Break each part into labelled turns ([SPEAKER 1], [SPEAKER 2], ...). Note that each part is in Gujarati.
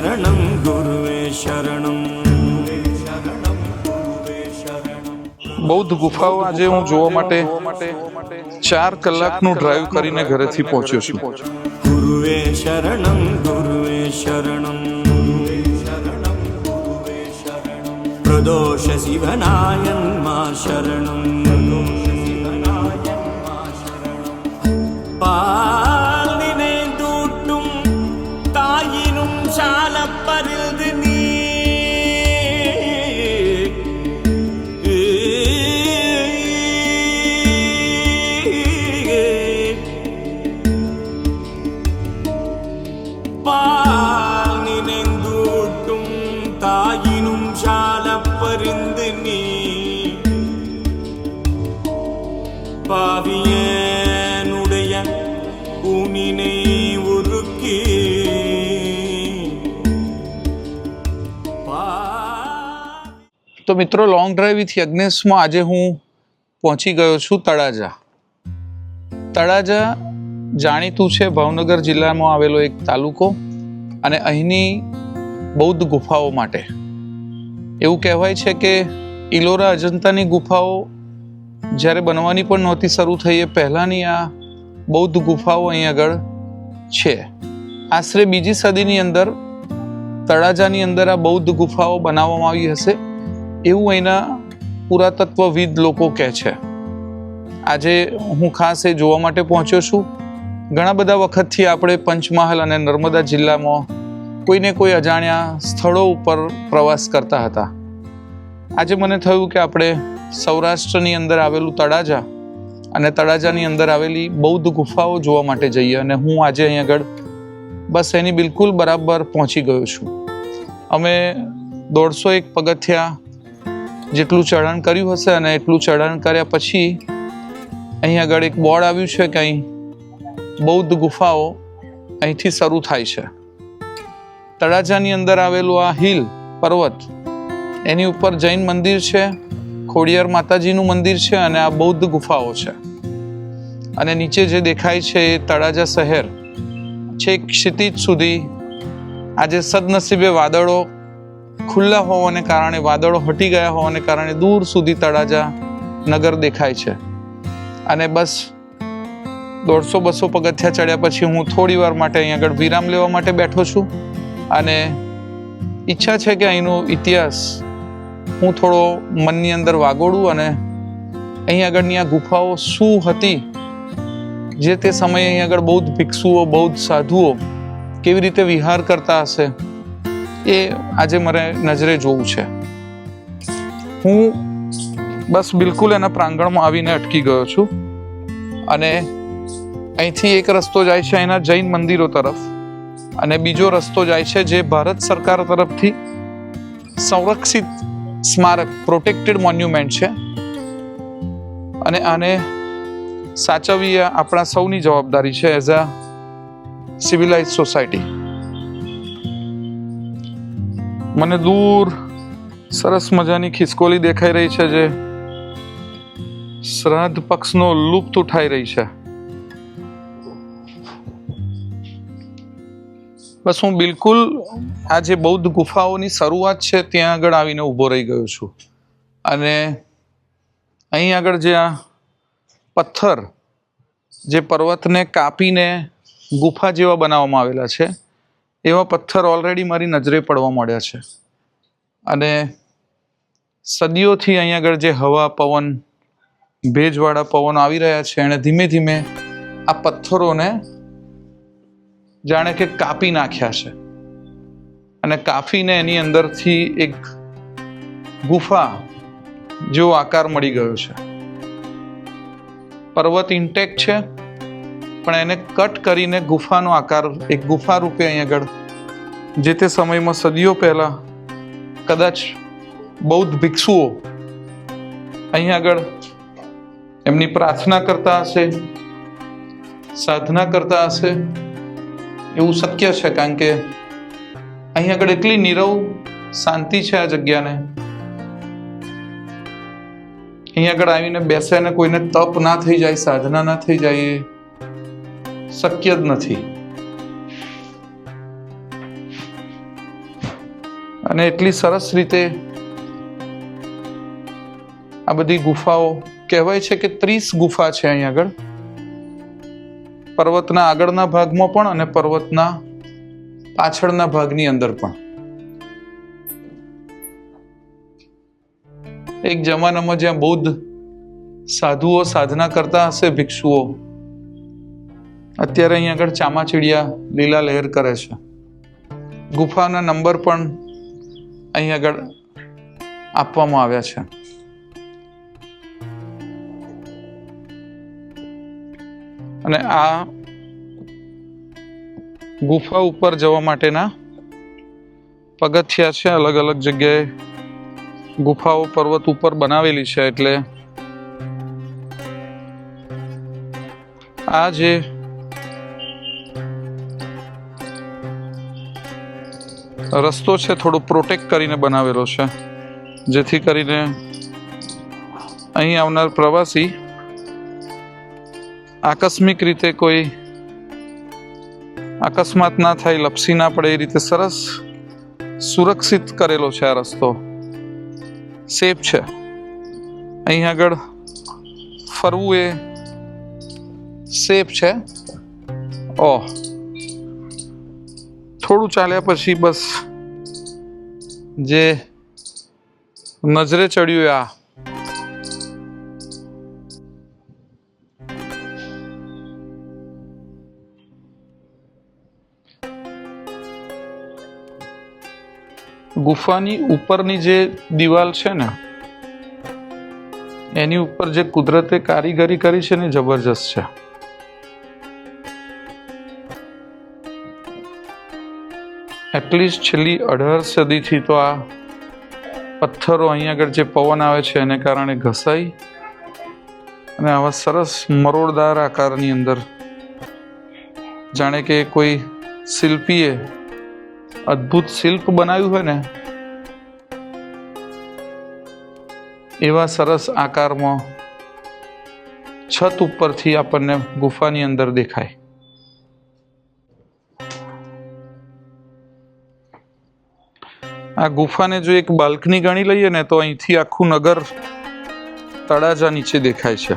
[SPEAKER 1] शरणं गुरुवे शरणं शरणं गुरुवे शरणं
[SPEAKER 2] બૌદ્ધ ગુફાઓ આજે હું જોવા માટે ચાર કલાકનું ડ્રાઈવ કરીને ઘરેથી પહોંચ્યો છું
[SPEAKER 1] गुरुवे शरणं गुरुवे शरणं गुरुवे शरणं गुरुवे शरणं प्रदोष शिवनायन् मा शरणं
[SPEAKER 2] મિત્રો લોંગ ડ્રાઈવ વિથ યજ્ઞેશમાં આજે હું પહોંચી ગયો છું તળાજા. તળાજા જાણીતું છે ભાવનગર જિલ્લામાં આવેલો એક તાલુકો અને અહીંની બૌદ્ધ ગુફાઓ માટે. એવું કહેવાય છે કે ઇલોરા અજંતાની ગુફાઓ જ્યારે બનવાની પણ નહોતી શરૂ થઈ એ પહેલાંની આ બૌદ્ધ ગુફાઓ અહીં આગળ છે. આશરે બીજી સદીની અંદર તળાજાની અંદર આ બૌદ્ધ ગુફાઓ બનાવવામાં આવી હશે. એવું અહીંના પુરાતત્વવિદ લોકો કહે છે. આજે હું ખાસ એ જોવા માટે પહોંચ્યો છું. ઘણા બધા વખતથી આપણે પંચમહાલ અને નર્મદા જિલ્લામાં કોઈને કોઈ અજાણ્યા સ્થળો ઉપર પ્રવાસ કરતા હતા. આજે મને થયું કે આપણે સૌરાષ્ટ્રની અંદર આવેલું તળાજા અને તળાજાની અંદર આવેલી બૌદ્ધ ગુફાઓ જોવા માટે જઈએ અને હું આજે અહીં આગળ બસ એની બિલકુલ બરાબર પહોંચી ગયો છું. અમે દોઢસો એક પગથિયા જેટલું ચઢાણ કર્યું હશે અને એટલું ચઢાણ કર્યા પછી અહીં આગળ એક બોર્ડ આવ્યું છે કે અહીં બૌદ્ધ ગુફાઓ અહીંથી શરૂ થાય છે. તળાજાની અંદર આવેલું આ હિલ પર્વત, એની ઉપર જૈન મંદિર છે, ખોડિયાર માતાજીનું મંદિર છે અને આ બૌદ્ધ ગુફાઓ છે. અને નીચે જે દેખાય છે એ તળાજા શહેર. છેક ક્ષિતિજ સુધી આજે સદનસીબે વાદળો ખુલ્લા હોવાને કારણે વાદળો હટી ગયા હોવાને કારણે દૂર સુધી તળાજા નગર દેખાય છે. અને બસ દોઢસો બસો પગથિયા ચડ્યા પછી હું થોડી વાર માટે અહીં આગળ વિરામ લેવા માટે બેઠો છું. અને ઈચ્છા છે કે અહીંનો ઇતિહાસ હું થોડો મનની અંદર વાગોડું અને અહીં આગળની આ ગુફાઓ શું હતી, જે તે સમયે અહીં આગળ બૌદ્ધ ભિક્ષુઓ, બૌદ્ધ સાધુઓ કેવી રીતે વિહાર કરતા હશે એ આજે મારે નજરે જોવું છે. હું બસ બિલકુલ એના પ્રાંગણમાં આવીને અટકી ગયો છું. અને અહીંથી એક રસ્તો જાય છે એના જૈન મંદિરો તરફ. અને બીજો રસ્તો જાય છે જે ભારત સરકાર તરફથી સંરક્ષિત સ્મારક પ્રોટેક્ટેડ મોન્યુમેન્ટ છે. અને આને સાચવવી આપણા સૌની જવાબદારી છે એઝ અ સિવિલાઇઝ સોસાયટી મને દૂર, સરસ મજાની ખિસકોલી દેખાઈ રહી છે જે શ્રાદ્ધ પક્ષનો લુપ્ત ઉઠાઈ રહી છે. બસ હું બિલકુલ આ જે બૌદ્ધ ગુફાઓની શરૂઆત છે ત્યાં આગળ આવીને ઊભો રહી ગયો છું. અને અહીં આગળ જે આ પથ્થર જે પર્વતને કાપીને ગુફા જેવા બનાવવામાં આવેલા છે એવા પથ્થર ઓલરેડી મારી નજરે પડવા માંડ્યા છે. અને સદીઓથી અહીં આગળ જે હવા, પવન, ભેજવાળા પવન આવી રહ્યા છે, એણે ધીમે ધીમે આ પથ્થરોને જાણે કે કાપી નાખ્યા છે. અને કાફીને એની અંદરથી એક ગુફા જેવો આકાર મળી ગયો છે. પર્વત ઇન્ટેક છે. પણ એને કટ કરીને ગુફાનો આકાર, એક ગુફા રૂપે અહીં આગળ, જે તે સમયમાં સદીઓ પહેલાં કદાચ બૌદ્ધ ભિક્ષુઓ અહીં આગળ એમની પ્રાર્થના કરતા હશે, સાધના કરતા હશે, એવું શક્ય છે કારણ કે અહીં આગળ એટલી નીરવ શાંતિ છે આ જગ્યાને. અહીં આગળ આવીને બેસે અને કોઈને તપ ના થઈ જાય, સાધના ના થઈ જાય શક્ય જ નથી. અને એટલી સરસ રીતે આ બધી ગુફાઓ, કહેવાય છે કે ત્રીસ ગુફા છે અહીં આગળ. પર્વતના આગળના ભાગમાં પણ અને પર્વતના પાછળના ભાગની અંદર પણ. એક જમાનામાં જ્યાં બૌદ્ધ સાધુઓ સાધના કરતા હશે, ભિક્ષુઓ અત્યારે અહીં આગળ ચામાચીડિયા લીલા લહેર કરે છે. ગુફાના નંબર પણ અહીં આગળ આપવામાં આવ્યા છે. અને આ ગુફા ઉપર જવા માટેના પગથિયા છે, અલગ અલગ જગ્યાએ ગુફાઓ, પર્વત ઉપર બનાવેલી છે એટલે આ જે રસ્તો છે થોડો પ્રોટેક્ટ કરીને બનાવેલો છે. જેથી કરીને અહીં આવનાર પ્રવાસી આકસ્મિક રીતે કોઈ અકસ્માત ના થાય, લપસી ના પડે, એ રીતે સરસ સુરક્ષિત કરેલો છે આ રસ્તો. સેફ છે. અહીં આગળ ફરવું એ સેફ છે. ઓહ. થોડું ચાલ્યા પછી બસ જે નજરે ચડ્યું આ. ગુફાની ઉપરની જે દિવાલ છે ને, એની ઉપર જે કુદરતે કારીગરી કરી છે ને જબરજસ્ત છે. એટલીસ્ટ છેલ્લી અઢાર સદીથી તો આ પથ્થરો અહીં આગળ જે પવન આવે છે, એને કારણે ઘસાઈ અને આવા સરસ મરોડદાર આકારની અંદર જાણે કે કોઈ શિલ્પીએ અદ્ભુત શિલ્પ બનાવ્યું હોય ને, એવા સરસ આકારમાં છત ઉપરથી આપણને ગુફાની અંદર દેખાય. આ ગુફાને જો એક બાલ્કની ગણી લઈએ ને તો અહીંથી આખું નગર તળાજા નીચે દેખાય છે.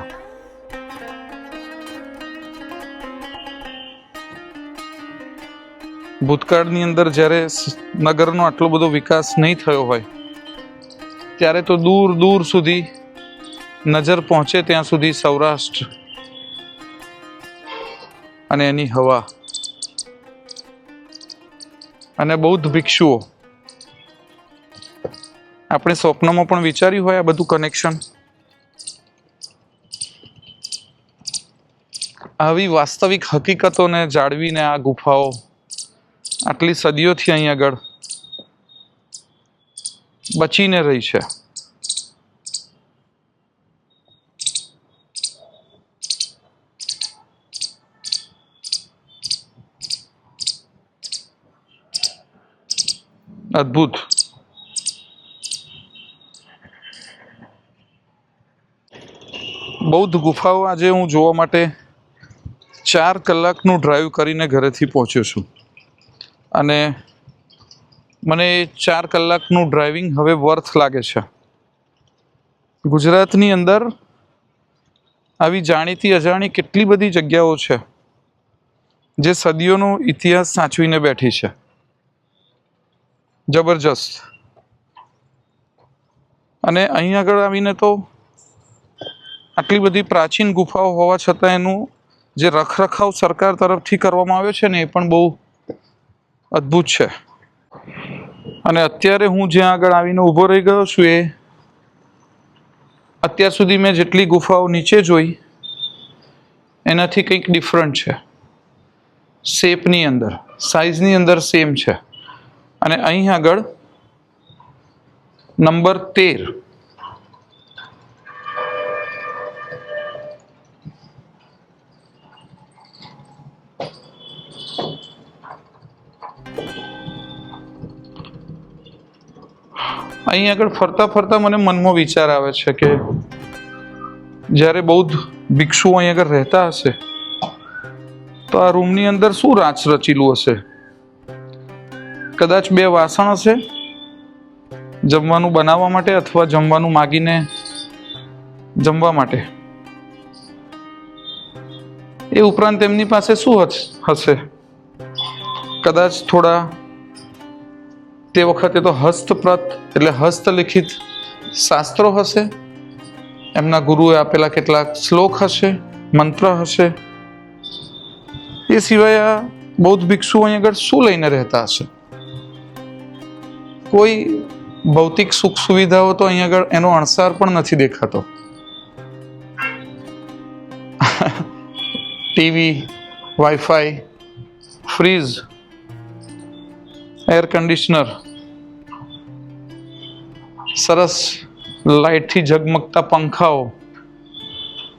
[SPEAKER 2] ભૂતકાળની અંદર જ્યારે નગરનો આટલો બધો વિકાસ નહીં થયો હોય, ત્યારે તો દૂર દૂર સુધી નજર પહોંચે ત્યાં સુધી સૌરાષ્ટ્ર અને એની હવા. અને બૌદ્ધ ભિક્ષુઓ આપણે સ્વપ્નમાં પણ વિચાર્યું હોય આ બધું કનેક્શન આવી વાસ્તવિક હકીકતોને જાળવીને આ ગુફાઓ આટલી સદીઓથી અહીં આગળ બચીને રહી છે. અદ્ભુત. બૌદ્ધ ગુફાઓ આજે હું જોવા માટે ચાર કલાકનું ડ્રાઈવ કરીને ઘરેથી પહોંચ્યો છું. અને મને એ ચાર કલાકનું ડ્રાઇવિંગ હવે વર્થ લાગે છે. ગુજરાતની અંદર આવી જાણીતી અજાણી કેટલી બધી જગ્યાઓ છે, જે સદીઓનો ઇતિહાસ સાચવીને બેઠી છે. જબરજસ્ત. અને અહીં આગળ આવીને તો આટલી બધી પ્રાચીન ગુફાઓ હોવા છતાં એનું જે રખરખાવ સરકાર તરફથી કરવામાં આવ્યો છે ને, એ પણ બહુ અદ્ભુત છે. અને અત્યારે હું જ્યાં આગળ આવીને ઊભો રહી ગયો છું એ અત્યાર સુધી મેં જેટલી ગુફાઓ નીચે જોઈ, એનાથી કંઈક ડિફરન્ટ છે. શેપની અંદર સાઇઝની અંદર સેમ છે. અને અહીં આગળ નંબર તેર અહીં આગળ ફરતા ફરતા મને મનમાં વિચાર આવે છે કે જ્યારે બૌદ્ધ ભિક્ષુઓ અહીં આગળ રહેતા હશે, તો આ રૂમની અંદર શું રાચ રચેલું હશે? કદાચ બે વાસણ હશે, જમવાનું બનાવવા માટે અથવા જમવાનું માગીને જમવા માટે? એ ઉપરાંત તેમની પાસે શું હશે? કદાચ થોડા તે વખતે તો હસ્તપ્રત એટલે હસ્તલિખિત શાસ્ત્રો હશે. એમના ગુરુએ આપેલા કેટલાક શ્લોક હશે, મંત્ર હશે. એ સિવાય આ બૌદ્ધ ભિક્ષુ અહીં આગળ શું લઈને રહેતા હશે? કોઈ ભૌતિક સુખ સુવિધાઓ તો અહીં આગળ એનો અણસાર પણ નથી દેખાતો. TV, WiFi fridge air conditioner સરસ લાઇટથી ઝગમગતા પંખાઓ.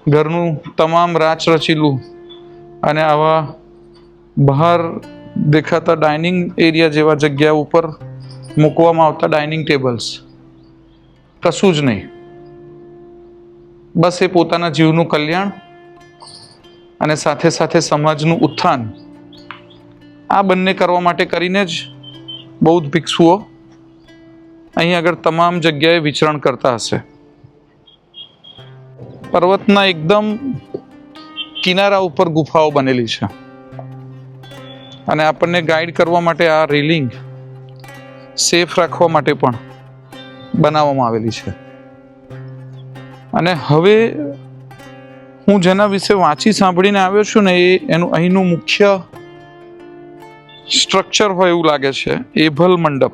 [SPEAKER 2] ઘરનું તમામ રાચ રચીલું અને આવા બહાર દેખાતા ડાઇનિંગ એરિયા જેવા જગ્યા ઉપર મૂકવામાં આવતા ડાઇનિંગ ટેબલ્સ. કશું જ નહીં. બસ એ પોતાના જીવનું કલ્યાણ અને સાથે સાથે સમાજનું ઉત્થાન. આ બંને કરવા માટે કરીને જ બૌદ્ધ ભિક્ષુઓ અહીં આગળ તમામ જગ્યાએ વિચરણ કરતા હશે. પર્વતના એકદમ કિનારા ઉપર ગુફાઓ બનેલી છે. અને આપણને ગાઈડ કરવા માટે આ રેલિંગ સેફ રાખવા માટે પણ બનાવવામાં આવેલી છે. અને હવે હું જેના વિશે વાંચી સાંભળીને આવ્યો છું ને એ એનું અહીંનું મુખ્ય સ્ટ્રક્ચર હોય એવું લાગે છે. એભલ મંડપ.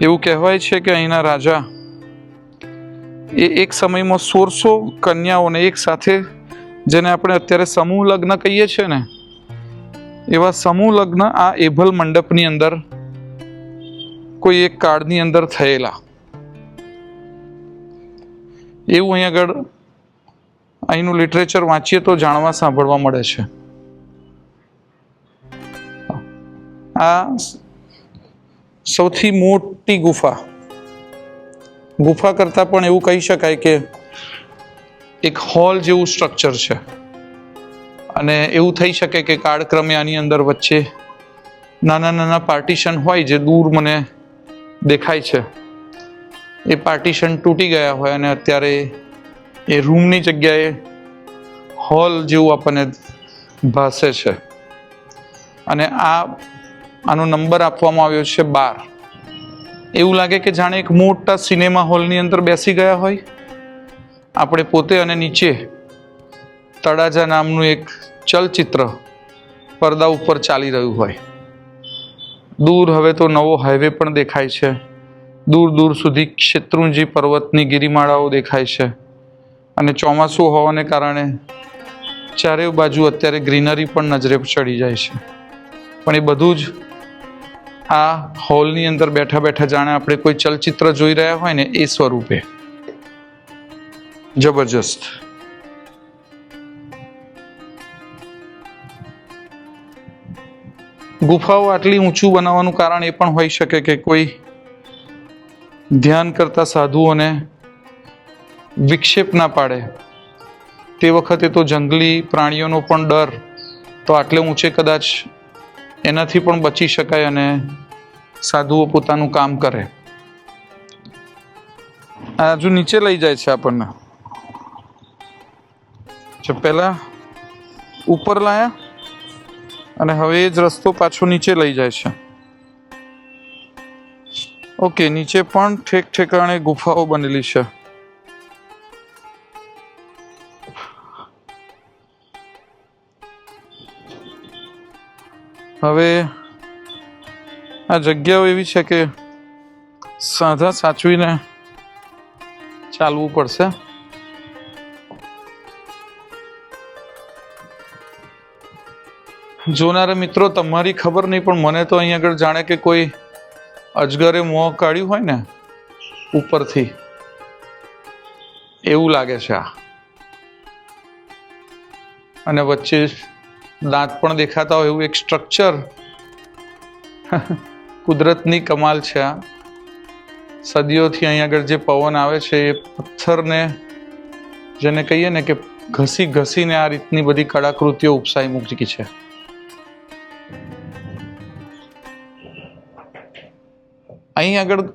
[SPEAKER 2] એવું કહેવાય છે કે અહીંના રાજા એ એક સમયમાં સોળસો કન્યાઓને એક સાથે, જેને આપણે અત્યારે સમૂહ લગ્ન કહીએ છીએ ને, એવા સમૂહ લગ્ન આ એભલ મંડપની અંદર કોઈ એક કાળની અંદર થયેલા. એવું અહીં આગળ અહીંનું લિટરેચર વાંચીએ તો જાણવા સાંભળવા મળે છે. આ સૌથી મોટી ગુફા. ગુફા કરતાં પણ એવું કહી શકાય કે એક હોલ જેવું સ્ટ્રક્ચર છે. અને એવું થઈ શકે કે કાળક્રમે આની અંદર વચ્ચે નાના નાના પાર્ટીશન હોય જે દૂર મને દેખાય છે. એ પાર્ટીશન તૂટી ગયા હોય અને અત્યારે એ રૂમની જગ્યાએ હોલ જેવું આપણને ભાસે છે. અને આ આનો નંબર આપવામાં આવ્યો છે બાર. એવું લાગે કે જાણે એક મોટા સિનેમા હોલની અંદર બેસી ગયા હોય. આપણે પોતે અને નીચે તળાજા નામનું એક ચલચિત્ર પરદા ઉપર ચાલી રહ્યું હોય. દૂર હવે તો નવો હાઈવે પણ દેખાય છે. દૂર દૂર સુધી શેત્રુંજી પર્વતની ગિરિમાળાઓ દેખાય છે. અને ચોમાસું હોવાને કારણે ચારે બાજુ અત્યારે ગ્રીનરી પણ નજરે ચડી જાય છે. પણ એ બધું જ આ હોલની અંદર બેઠા બેઠા જાણે આપણે કોઈ ચલચિત્ર જોઈ રહ્યા હોય ને એ સ્વરૂપે. જબરજસ્ત. ગુફાઓ આટલી ઊંચું બનાવવાનું કારણ એ પણ હોઈ શકે કે કોઈ ધ્યાન કરતા સાધુઓને વિક્ષેપ ના પાડે. તે વખતે તો જંગલી પ્રાણીઓનો પણ ડર તો આટલે ઊંચે કદાચ એનાથી પણ બચી શકાય અને સાધુઓ પોતાનું કામ કરે. આ હજુ નીચે લઈ જાય છે આપણને. પહેલા ઉપર લાયા અને હવે એ જ રસ્તો પાછો નીચે લઈ જાય છે. ઓકે, નીચે પણ ઠેક ઠેકાણે ગુફાઓ બનેલી છે. હવે આ જગ્યાઓ એવી છે કે સાધા સાચવીને ચાલવું પડશે. જોનારા મિત્રો, તમારી ખબર નહીં, પણ મને તો અહીં આગળ જાણે કે કોઈ અજગરે મોં કાઢ્યું હોય ને ઉપરથી. એવું લાગે છે આ. અને વચ્ચે દાંત પણ દેખાતા હોય એવું એક સ્ટ્રક્ચર કુદરતની કમાલ છે આ. સદીઓથી અહીં આગળ જે પવન આવે છે એ પથ્થરને જેને કહીએ ને કે ઘસી ઘસીને આ રીતની બધી કળાકૃતિઓ ઉપસાઈ મૂકી છે. અહીં આગળ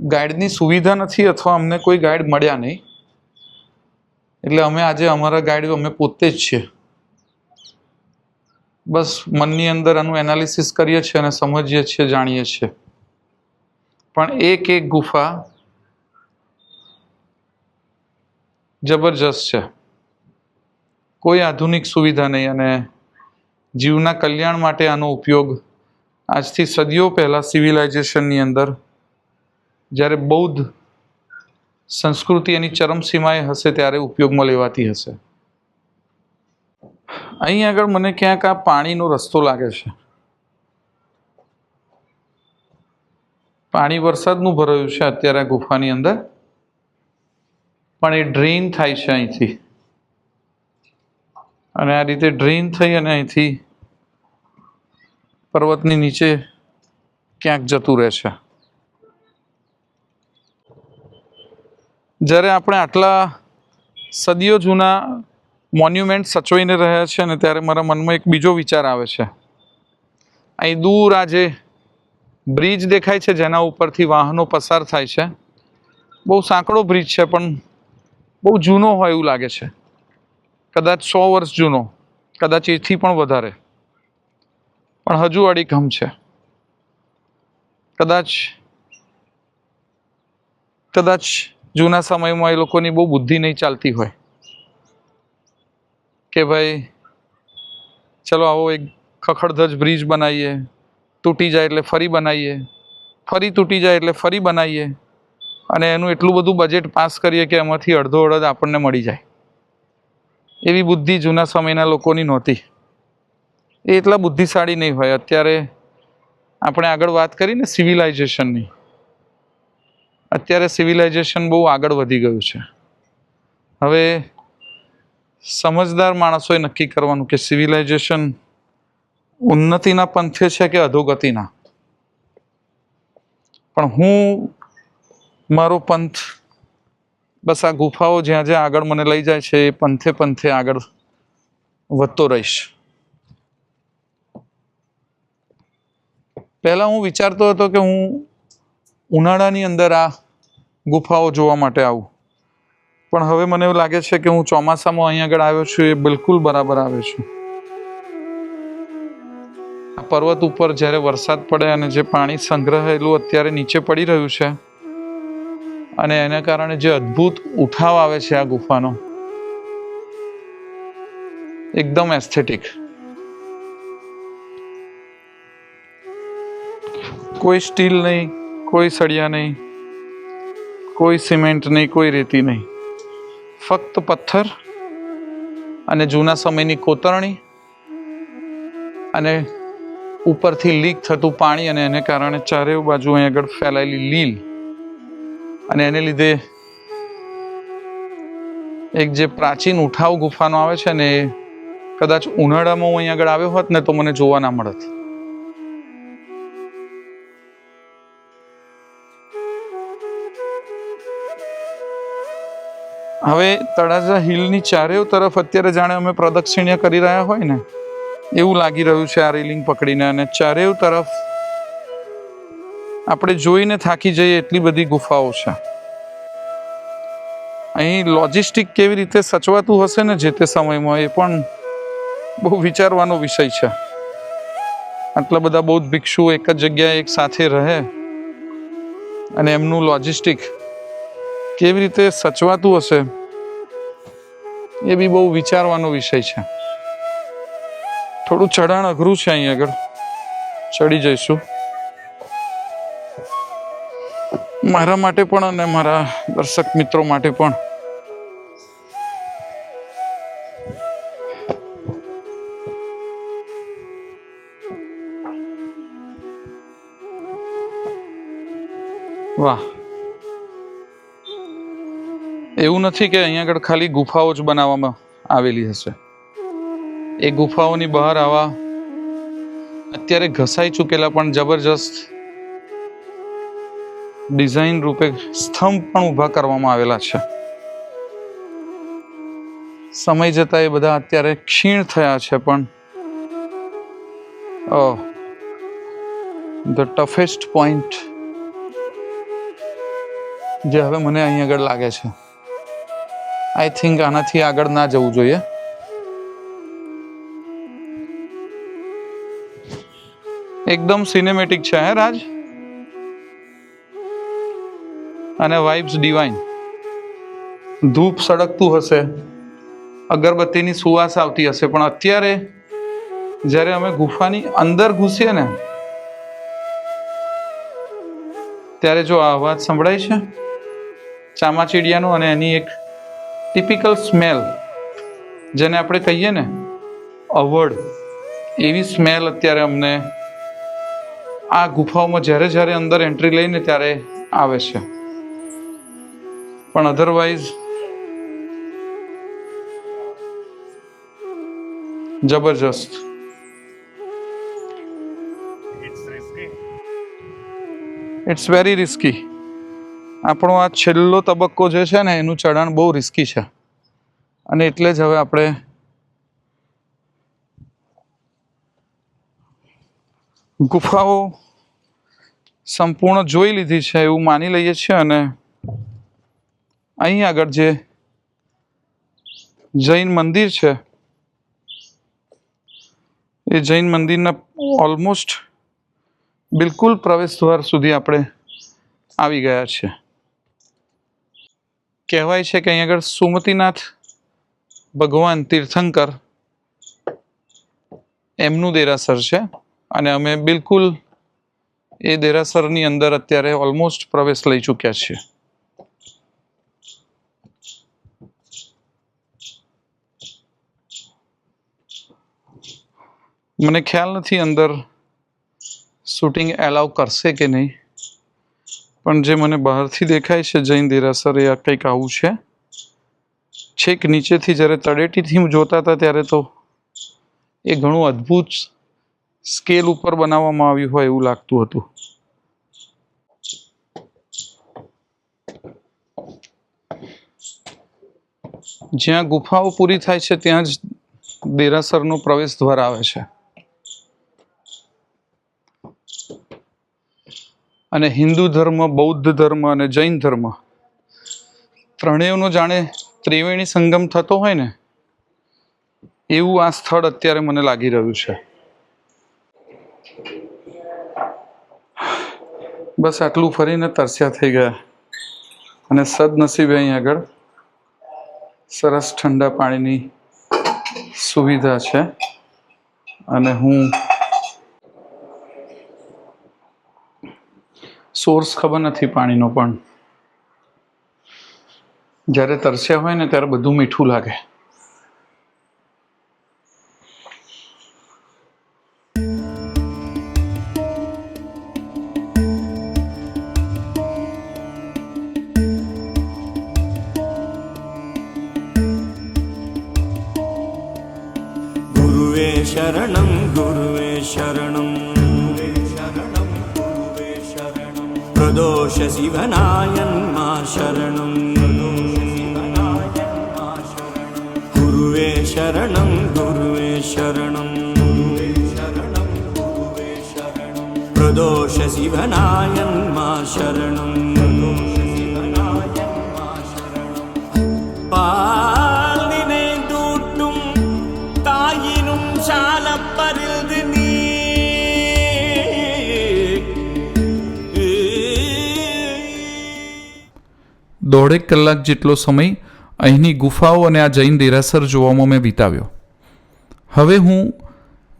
[SPEAKER 2] ગાઈડની સુવિધા નથી અથવા અમને કોઈ ગાઈડ મળ્યા નહીં. એટલે અમે આજે અમારા ગાઈડ અમે પોતે જ છીએ. બસ મનની અંદર આનું એનાલિસિસ કરીએ છીએ અને સમજીએ છીએ, જાણીએ છીએ. પણ એક એક ગુફા જબરજસ્ત છે. કોઈ આધુનિક સુવિધા નહીં અને જીવના કલ્યાણ માટે આનો ઉપયોગ આજથી સદીઓ પહેલાં સિવિલાઇઝેશનની અંદર જ્યારે બૌદ્ધ સંસ્કૃતિ એની ચરમસીમાએ હશે ત્યારે ઉપયોગમાં લેવાતી હશે. અહીં આગળ મને ક્યાંક આ પાણીનો રસ્તો લાગે છે. પાણી વરસાદનું ભરાયું છે અત્યારે આ ગુફાની અંદર. પણ એ ડ્રેઇન થાય છે અહીંથી. અને આ રીતે ડ્રેઇન થઈ અને અહીંથી પર્વતની નીચે ક્યાંક જતું રહે છે. જ્યારે આપણે આટલા સદીઓ જૂના મોન્યુમેન્ટ સચવાઈને રહ્યા છે ને ત્યારે મારા મનમાં એક બીજો વિચાર આવે છે. અહીં દૂર આ જે બ્રિજ દેખાય છે, જેના ઉપરથી વાહનો પસાર થાય છે. બહુ સાંકડો બ્રિજ છે, પણ બહુ જૂનો હોય એવું લાગે છે. કદાચ સો વર્ષ જૂનો, કદાચ એથી પણ વધારે. પણ હજુ અડીખમ છે. કદાચ કદાચ જૂના સમયમાં એ લોકોની બહુ બુદ્ધિ નહીં ચાલતી હોય. કે ભાઈ, ચલો આવો એક ખખડધજ બ્રિજ બનાવીએ, તૂટી જાય એટલે ફરી બનાવીએ, ફરી તૂટી જાય એટલે ફરી બનાવીએ અને એનું એટલું બધું બજેટ પાસ કરીએ કે એમાંથી અડધો અડધ આપણને મળી જાય. એવી બુદ્ધિ જૂના સમયના લોકોની નહોતી. એ એટલા બુદ્ધિશાળી નહીં હોય. અત્યારે આપણે આગળ વાત કરીને સિવિલાઇઝેશનની અત્યારે સિવિલાઇઝેશન બહુ આગળ વધી ગયું છે. હવે સમજદાર માણસોએ નક્કી કરવાનું કે સિવિલાઇઝેશન ઉન્નતિના પંથે છે કે અધોગતિના? પણ હું, મારો પંથ, બસ આ ગુફાઓ જ્યાં જ્યાં આગળ મને લઈ જાય છે એ પંથે પંથે આગળ વધતો રહીશ. પહેલાં હું વિચારતો હતો કે હું ઉનાળાની અંદર આ ગુફાઓ જોવા માટે આવું. પણ હવે મને એવું લાગે છે કે હું ચોમાસામાં અહીં આગળ આવ્યો છું એ બિલકુલ બરાબર આવ્યો છું. આ પર્વત ઉપર જ્યારે વરસાદ પડે અને જે પાણી સંગ્રહેલું અત્યારે નીચે પડી રહ્યું છે અને એને કારણે જે અદ્ભુત ઉઠાવ આવે છે આ ગુફાનો, એકદમ એસ્થેટિક કોઈ સ્ટીલ નહીં, કોઈ સળિયા નહીં, કોઈ સિમેન્ટ નહીં, કોઈ રેતી નહીં. ફક્ત પથ્થર અને જૂના સમયની કોતરણી અને ઉપરથી લીક થતું પાણી અને એને કારણે ચારે બાજુ અહીં આગળ ફેલાયેલી લીલ અને એને લીધે એક જે પ્રાચીન ઉઠાવ ગુફાનો આવે છે ને એ કદાચ ઉનાળામાં હું અહીં આગળ આવ્યો હોત ને તો મને જોવા ના મળત. હવે તળાજા હિલની ચારેય તરફ અત્યારે જાણે અમે પ્રદક્ષિણ્ય કરી રહ્યા હોય ને, એવું લાગી રહ્યું છે આ રેલિંગ પકડીને અને ચારેય તરફ આપણે જોઈને થાકી જઈએ એટલી બધી ગુફાઓ છે. અહીં લોજિસ્ટિક કેવી રીતે સચવાતું હશે ને જે તે સમયમાં એ પણ બહુ વિચારવાનો વિષય છે. આટલા બધા બૌદ્ધ ભિક્ષુઓ એક જ જગ્યાએ એક સાથે રહે અને એમનું લોજિસ્ટિક કેવી રીતે સચવાતું હશે એ બી બહુ વિચારવાનો વિષય છે. થોડું ચઢાણ અઘરું છે અહીં આગળ. ચડી જઈશું. મારા માટે પણ અને મારા દર્શક મિત્રો માટે પણ. વાહ. એવું નથી કે અહીંયા આગળ ખાલી ગુફાઓ જ બનાવવામાં આવેલી હશે. એ ગુફાઓની બહાર આવા અત્યારે ઘસાઈ ચૂકેલા પણ જબરજસ્ત ડિઝાઇન રૂપે સ્તંભ પણ ઊભા કરવામાં આવેલા છે. સમય જતા એ બધા અત્યારે ક્ષીણ થયા છે પણ ધ ટફેસ્ટ પોઈન્ટ જે હવે મને અહીં આગળ લાગે છે. આઈ થિંક આનાથી આગળ ના જવું જોઈએ. એકદમ સિનેમેટિક છે, હે રાજ? અને વાઇબ્સ ડિવાઇન ધૂપ સળગતું હશે. અગરબત્તીની સુવાસ આવતી હશે. પણ અત્યારે, જ્યારે અમે ગુફાની અંદર ઘૂસીએ ને, ત્યારે જો આ અવાજ સંભળાય છે, ચામાચીડિયાનો અને એની એક ટિપિકલ સ્મેલ જેને આપણે કહીએ ને અવડ એવી સ્મેલ અત્યારે અમને આ ગુફાઓમાં જ્યારે જ્યારે અંદર એન્ટ્રી લઈને ત્યારે આવે છે. પણ અધરવાઇઝ જબરજસ્ત. ઇટ્સ વેરી રિસ્કી આપણો આ છેલ્લો તબક્કો જે છે ને, એનું ચઢાણ બહુ રિસ્કી છે. અને એટલે જ હવે આપણે ગુફાઓ સંપૂર્ણ જોઈ લીધી છે એવું માની લઈએ છીએ અને અહીં આગળ જે જૈન મંદિર છે, એ જૈન મંદિરના ઓલમોસ્ટ બિલકુલ પ્રવેશ દ્વાર સુધી આપણે આવી ગયા છે કહેવાય છે કે અહીં આગળ સુમતીનાથ ભગવાન તીર્થંકર એમનું દેરાસર છે. અને અમે બિલકુલ એ દેરાસરની અંદર અત્યારે ઓલમોસ્ટ પ્રવેશ લઈ ચૂક્યા છીએ. મને ખ્યાલ નથી અંદર શૂટિંગ એલાવ કરશે કે નહીં. પણ જે મને બહારથી દેખાય છે જૈન દેરાસર એ આ કંઈક આવું છે. છેક નીચેથી જ્યારે તળેટીથી જોતા હતા ત્યારે તો એ ઘણું અદ્ભુત સ્કેલ ઉપર બનાવવામાં આવ્યું હોય એવું લાગતું હતું. જ્યાં ગુફાઓ પૂરી થાય છે, ત્યાં જ દેરાસરનો પ્રવેશ દ્વાર આવે છે. અને હિન્દુ ધર્મ, બૌદ્ધ ધર્મ અને જૈન ધર્મ. ત્રણેયનો જાણે ત્રિવેણી સંગમ થતો હોય ને, એવું આ સ્થળ અત્યારે મને લાગી રહ્યું છે. બસ આટલું ફરીને તરસ્યા થઈ ગયા. અને સદનસીબે અહીં આગળ સરસ ઠંડા પાણીની સુવિધા છે. અને હું સોર્સ ખબર નથી પાણીનો પણ. જ્યારે તરસ્યા હોય ને ત્યારે બધું મીઠું લાગે.
[SPEAKER 1] શરણમ ગુરુવે શરણ प्रदोष शिवनायन्मा शरणं गुरुवे शरणं गुरुवे शरणं। शरणं गुरुवे शरणं பால்
[SPEAKER 2] દોઢેક કલાક જેટલો સમય અહીંની ગુફાઓ અને આ જૈન દેરાસર જોવામાં મેં વિતાવ્યો. હવે હું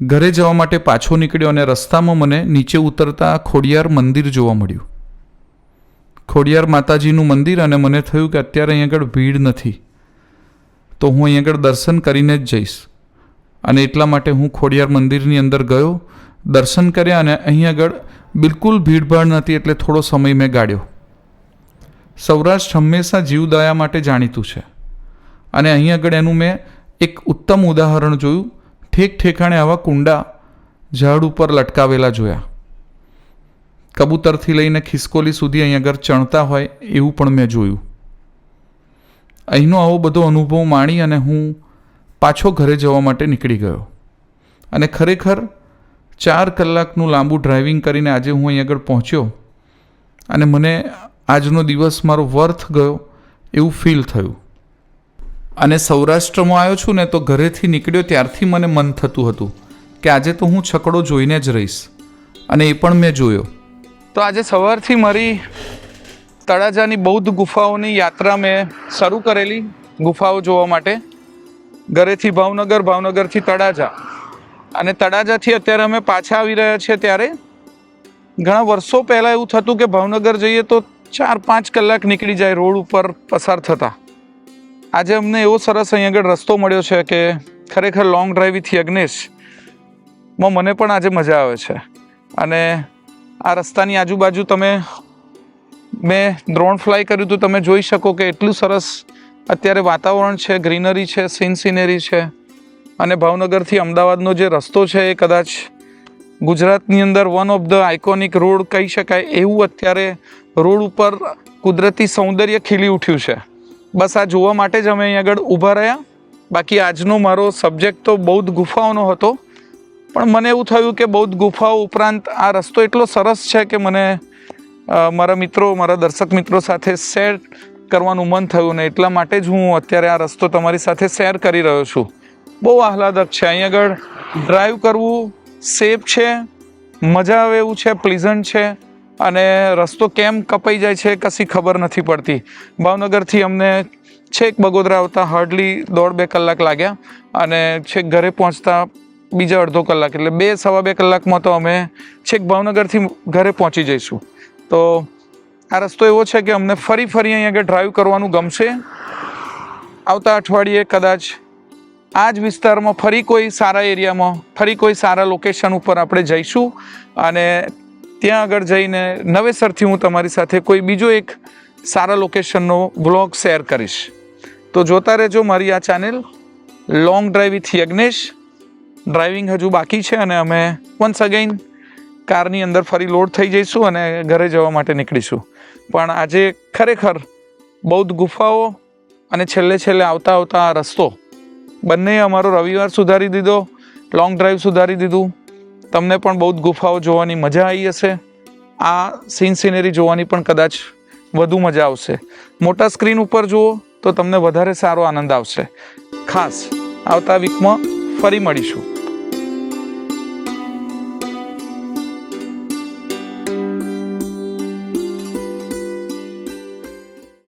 [SPEAKER 2] ઘરે જવા માટે પાછો નીકળ્યો અને રસ્તામાં મને નીચે ઉતરતા ખોડિયાર મંદિર જોવા મળ્યું. ખોડિયાર માતાજીનું મંદિર અને મને થયું કે અત્યારે અહીં આગળ ભીડ નથી. તો હું અહીં આગળ દર્શન કરીને જ જઈશ. અને એટલા માટે હું ખોડિયાર મંદિરની અંદર ગયો, દર્શન કર્યા અને અહીં આગળ બિલકુલ ભીડભાડ નથી એટલે થોડો સમય મેં ગાળ્યો. સૌરાષ્ટ્ર હંમેશા જીવદયા માટે જાણીતું છે. અને અહીં આગળ એનું મેં એક ઉત્તમ ઉદાહરણ જોયું. ઠેક ઠેકાણે આવા કુંડા ઝાડ ઉપર લટકાવેલા જોયા. કબૂતરથી લઈને ખિસકોલી સુધી અહીં આગળ ચણતા હોય એવું પણ મેં જોયું. અહીંનો આવો બધો અનુભવ માણી અને હું પાછો ઘરે જવા માટે નીકળી ગયો. અને ખરેખર ચાર કલાકનું લાંબુ ડ્રાઇવિંગ કરીને આજે હું અહીં આગળ પહોંચ્યો. અને મને આજનો દિવસ મારો વર્થ ગયો એવું ફીલ થયું. અને સૌરાષ્ટ્રમાં આવ્યો છું ને તો ઘરેથી નીકળ્યો ત્યારથી મને મન થતું હતું કે આજે તો હું છકડો જોઈને જ રહીશ અને એ પણ મેં જોયો. તો આજે સવારથી મારી તળાજાની બૌદ્ધ ગુફાઓની યાત્રા મેં શરૂ કરેલી ગુફાઓ જોવા માટે. ઘરેથી ભાવનગર, ભાવનગરથી તળાજા. અને તળાજાથી અત્યારે અમે પાછા આવી રહ્યા છીએ ત્યારે. ઘણા વર્ષો પહેલાં એવું થતું કે ભાવનગર જઈએ તો ચાર પાંચ કલાક નીકળી જાય રોડ ઉપર પસાર થતા. આજે અમને એવો સરસ અહીં આગળ રસ્તો મળ્યો છે કે ખરેખર લોંગ ડ્રાઈવ વિથ યજ્ઞેશમાં મને પણ આજે મજા આવે છે. અને આ રસ્તાની આજુબાજુ તમે મેં ડ્રોન ફ્લાય કર્યું હતું તમે જોઈ શકો કે એટલું સરસ અત્યારે વાતાવરણ છે ગ્રીનરી છે સીન સિનેરી છે. અને ભાવનગરથી અમદાવાદનો જે રસ્તો છે એ કદાચ ગુજરાતની અંદર one of the iconic road કહી શકાય એવું અત્યારે રોડ ઉપર કુદરતી સૌંદર્ય ખીલી ઉઠ્યું છે. બસ આ જોવા માટે જ અમે અહીં આગળ ઊભા રહ્યા. બાકી આજનો મારો સબ્જેક્ટ તો બૌદ્ધ ગુફાઓનો હતો. પણ મને એવું થયું કે બૌદ્ધ ગુફાઓ ઉપરાંત આ રસ્તો એટલો સરસ છે કે મને મારા મિત્રો, મારા દર્શક મિત્રો સાથે શેર કરવાનું મન થયું ને એટલા માટે જ હું અત્યારે આ રસ્તો તમારી સાથે શેર કરી રહ્યો છું. બહુ આહલાદક છે. અહીં આગળ ડ્રાઈવ કરવું સેફ છે, મજા આવે એવું છે પ્લીઝન્ટ છે, અને રસ્તો કેમ કપાઈ જાય છે કશી ખબર નથી પડતી. ભાવનગરથી અમને છેક બગોદરા આવતા હાર્ડલી દોઢ બે કલાક લાગ્યા અને છેક ઘરે પહોંચતા બીજા અડધો કલાક, એટલે બે સવા બે કલાકમાં તો અમે છેક ભાવનગરથી ઘરે પહોંચી જઈશું. તો આ રસ્તો એવો છે કે અમને ફરી ફરી અહીંયા આગળ ડ્રાઈવ કરવાનું ગમશે. આવતા અઠવાડિયે કદાચ આ જ વિસ્તારમાં ફરી કોઈ સારા એરિયામાં, ફરી કોઈ સારા લોકેશન ઉપર આપણે જઈશું અને ત્યાં આગળ જઈને નવેસરથી હું તમારી સાથે કોઈ બીજો એક સારા લોકેશનનો બ્લોગ શેર કરીશ. તો જોતા રહેજો મારી આ channel long drive with Yagnesh. Driving હજુ બાકી છે અને અમે વન્સ અગેન કારની અંદર ફરી લોડ થઈ જઈશું અને ઘરે જવા માટે નીકળીશું. પણ આજે ખરેખર બૌદ્ધ ગુફાઓ અને છેલ્લે છેલ્લે આવતા આવતા આ રસ્તો બંને અમારો રવિવાર સુધારી દીધો લોંગ ડ્રાઈવ સુધારી દીધું. તમને પણ બૌદ્ધ ગુફાઓ જોવાની મજા આવી હશે. આ સીન સિનેરી જોવાની પણ કદાચ વધુ મજા આવશે. મોટા સ્ક્રીન ઉપર જુઓ તો તમને વધારે સારો આનંદ આવશે. ખાસ આવતા વીકમાં ફરી મળીશું.